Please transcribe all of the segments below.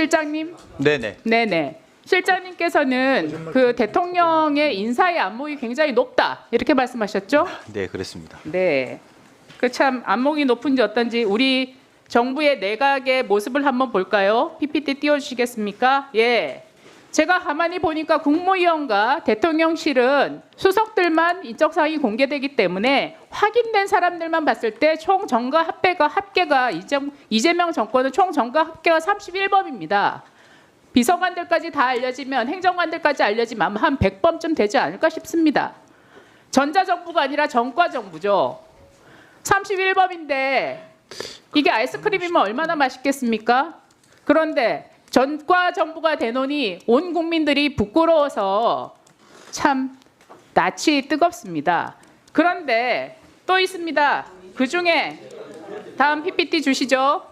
실장님, 네네. 네네. 실장님께서는 그 대통령의 인사의 안목이 굉장히 높다 이렇게 말씀하셨죠? 네, 그렇습니다. 네. 그 참 안목이 높은지 어떤지 우리 정부의 내각의 모습을 한번 볼까요? PPT 띄워주시겠습니까? 예. 제가 가만히 보니까 국무위원과 대통령실은 수석들만 인적 사항이 공개되기 때문에 확인된 사람들만 봤을 때 총 정가 합계가 합계가 이재- 이재명 정권은 총 정가 합계가 31범입니다. 비서관들까지 다 알려지면 행정관들까지 알려지면 한 100범쯤 되지 않을까 싶습니다. 전자정부가 아니라 전과정부죠. 31범인데 이게 아이스크림이면 얼마나 맛있겠습니까? 그런데 전과 정부가 되노니 온 국민들이 부끄러워서 참 낯이 뜨겁습니다. 그런데 또 있습니다. 그 중에 다음 PPT 주시죠.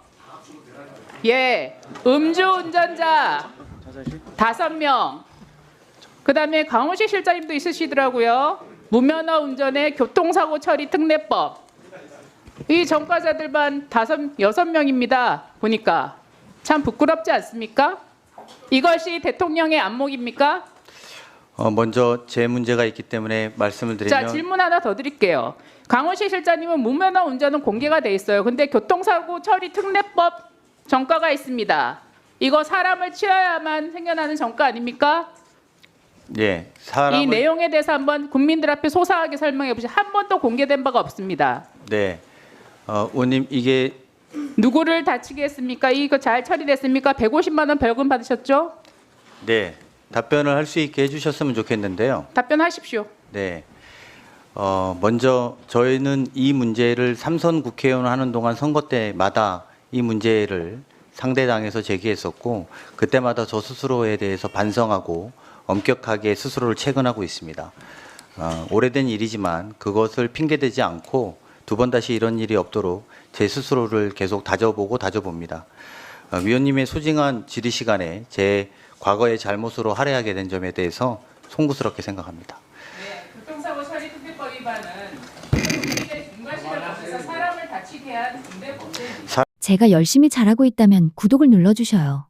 예, 음주운전자 다섯 명. 그다음에 강호식 실장님도 있으시더라고요. 무면허 운전의 교통사고 처리 특례법. 이 전과자들만 다섯 여섯 명입니다. 보니까 참 부끄럽지 않습니까? 이것이 대통령의 안목입니까? 어, 먼저 제 문제가 있기 때문에 말씀을 드리면 자 질문 하나 더 드릴게요. 강호식 실장님은 무면허 운전은 공개가 돼 있어요. 근데 교통사고 처리 특례법 전과가 있습니다. 이거 사람을 치어야만 생겨나는 전과 아닙니까? 예, 이 사람을 내용에 대해서 한번 국민들 앞에 소상하게 설명해 보시죠. 한 번도 공개된 바가 없습니다. 네. 어, 의원님 이게 누구를 다치게 했습니까? 이거 잘 처리됐습니까? 150만 원 벌금 받으셨죠? 네. 답변을 할 수 있게 해 주셨으면 좋겠는데요. 답변하십시오. 네. 어, 먼저 저희는 이 문제를 삼선 국회의원 하는 동안 선거 때마다 이 문제를 상대당에서 제기했었고 그때마다 저 스스로에 대해서 반성하고 엄격하게 스스로를 체근하고 있습니다. 어, 오래된 일이지만 그것을 핑계대지 않고 두 번 다시 이런 일이 없도록 제 스스로를 계속 다져보고 다져봅니다. 어, 위원님의 소중한 질의 시간에 제 과거의 잘못으로 할애하게 된 점에 대해서 송구스럽게 생각합니다. 네, 교통사고 처리 특례법 위반은 중과실을 사람을 다치게 한 범죄입니다. 제가 열심히 잘하고 있다면 구독을 눌러주셔요.